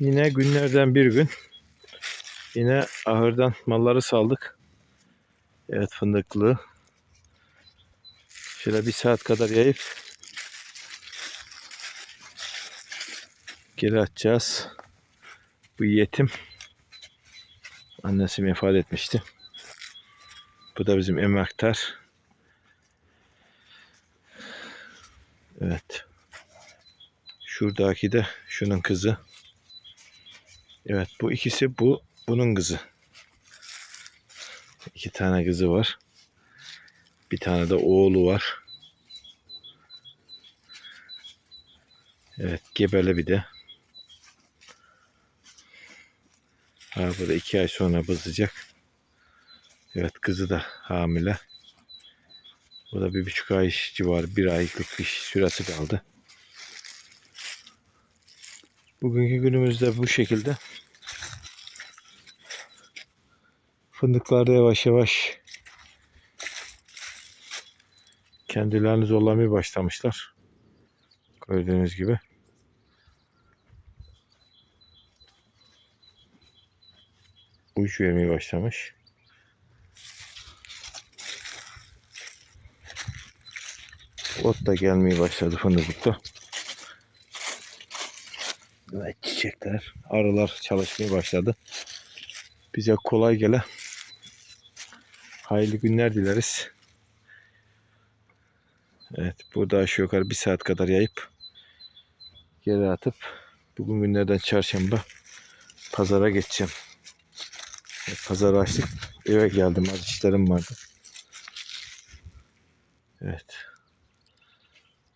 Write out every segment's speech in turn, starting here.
Yine günlerden bir gün yine ahırdan malları saldık. Evet fındıklı. Şöyle bir saat kadar yayıp geri atacağız. Bu yetim. Annesi vefat etmişti. Bu da bizim emektar. Evet. Şuradaki de şunun kızı. Evet bu ikisi bu bunun kızı. İki tane kızı var. Bir tane de oğlu var. Evet gebeli bir de. Ha, bu da iki ay sonra bızacak. Evet kızı da hamile. Bu da bir buçuk ay civarı bir aylık bir süresi kaldı. Bugünkü günümüzde bu şekilde. Fındıklar da yavaş yavaş kendilerini zorlamaya başlamışlar. Gördüğünüz gibi. Uç vermeye başlamış. Ot da gelmeye başladı fındıkta. Evet çiçekler, arılar çalışmaya başladı. Bize kolay gele hayırlı günler dileriz. Evet burada aşağı yukarı bir saat kadar yayıp geri atıp bugün günlerden çarşamba pazara geçeceğim. Evet, pazarı açtık. Eve geldim. Az işlerim vardı. Evet.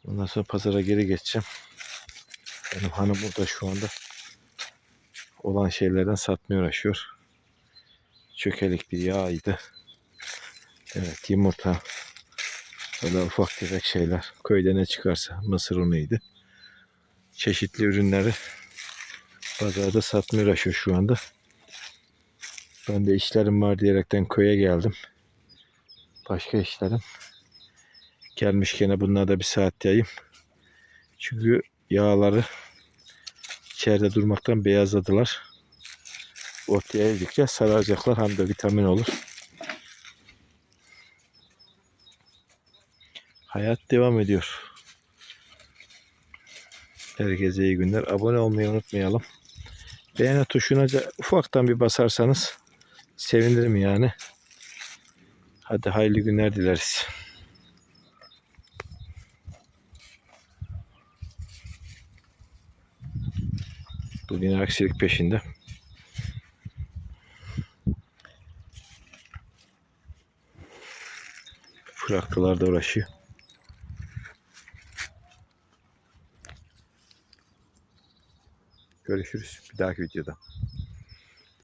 Ondan sonra pazara geri geçeceğim. Benim hanım burada şu anda olan şeylerden satmaya uğraşıyor. Çökelik bir yağydı. Evet yumurta. Böyle ufak tefek şeyler. Köyde ne çıkarsa mısır unuydu. Çeşitli ürünleri pazarda satmaya uğraşıyor şu anda. Ben de işlerim var diyerekten köye geldim. Başka işlerim. Gelmişken bunlara da bir saat yayayım. Çünkü yağları içeride durmaktan beyazladılar. Ot yedikçe sararacaklar hem de vitamin olur. Hayat devam ediyor. Herkese iyi günler. Abone olmayı unutmayalım. Beğeni tuşuna ufaktan bir basarsanız sevinirim yani. Hadi hayırlı günler dileriz. Bugün aksilik peşinde. Fıraklılar da uğraşıyor. Görüşürüz bir dahaki videoda.